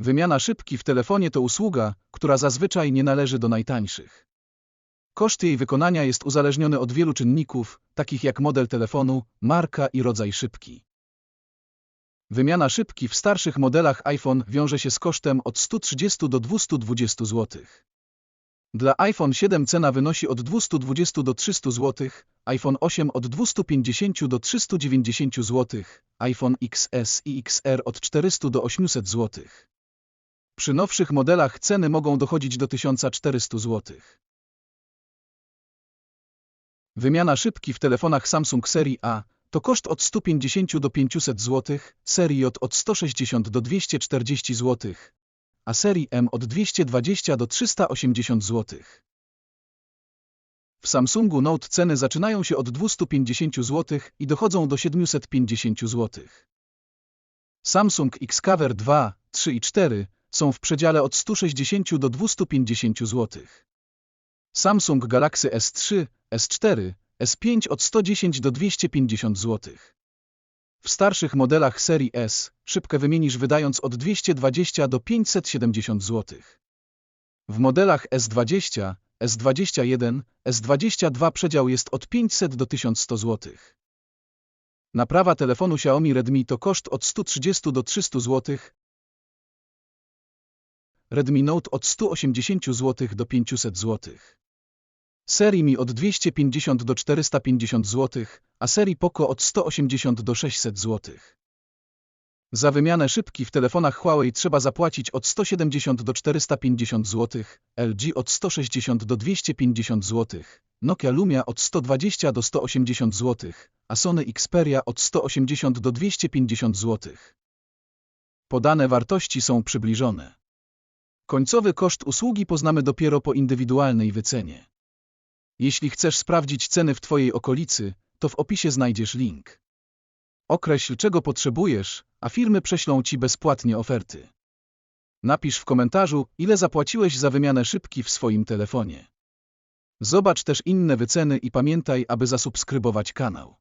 Wymiana szybki w telefonie to usługa, która zazwyczaj nie należy do najtańszych. Koszt jej wykonania jest uzależniony od wielu czynników, takich jak model telefonu, marka i rodzaj szybki. Wymiana szybki w starszych modelach iPhone wiąże się z kosztem od 130 do 220 zł. Dla iPhone 7 cena wynosi od 220 do 300 zł, iPhone 8 od 250 do 390 zł, iPhone XS i XR od 400 do 800 zł. Przy nowszych modelach ceny mogą dochodzić do 1400 zł. Wymiana szybki w telefonach Samsung serii A to koszt od 150 do 500 zł, serii J od 160 do 240 zł, a serii M od 220 do 380 zł. W Samsungu Note ceny zaczynają się od 250 zł i dochodzą do 750 zł. Samsung Xcover 2, 3 i 4 są w przedziale od 160 do 250 zł. Samsung Galaxy S3, S4, S5 od 110 do 250 zł. W starszych modelach serii S szybkę wymienisz wydając od 220 do 570 zł. W modelach S20, S21, S22 przedział jest od 500 do 1100 zł. Naprawa telefonu Xiaomi Redmi to koszt od 130 do 300 zł. Redmi Note od 180 zł do 500 zł. Serii Mi od 250 do 450 zł, a serii Poco od 180 do 600 zł. Za wymianę szybki w telefonach Huawei trzeba zapłacić od 170 do 450 zł, LG od 160 do 250 zł, Nokia Lumia od 120 do 180 zł, a Sony Xperia od 180 do 250 zł. Podane wartości są przybliżone. Końcowy koszt usługi poznamy dopiero po indywidualnej wycenie. Jeśli chcesz sprawdzić ceny w Twojej okolicy, to w opisie znajdziesz link. Określ czego potrzebujesz, a firmy prześlą Ci bezpłatnie oferty. Napisz w komentarzu, ile zapłaciłeś za wymianę szybki w swoim telefonie. Zobacz też inne wyceny i pamiętaj, aby zasubskrybować kanał.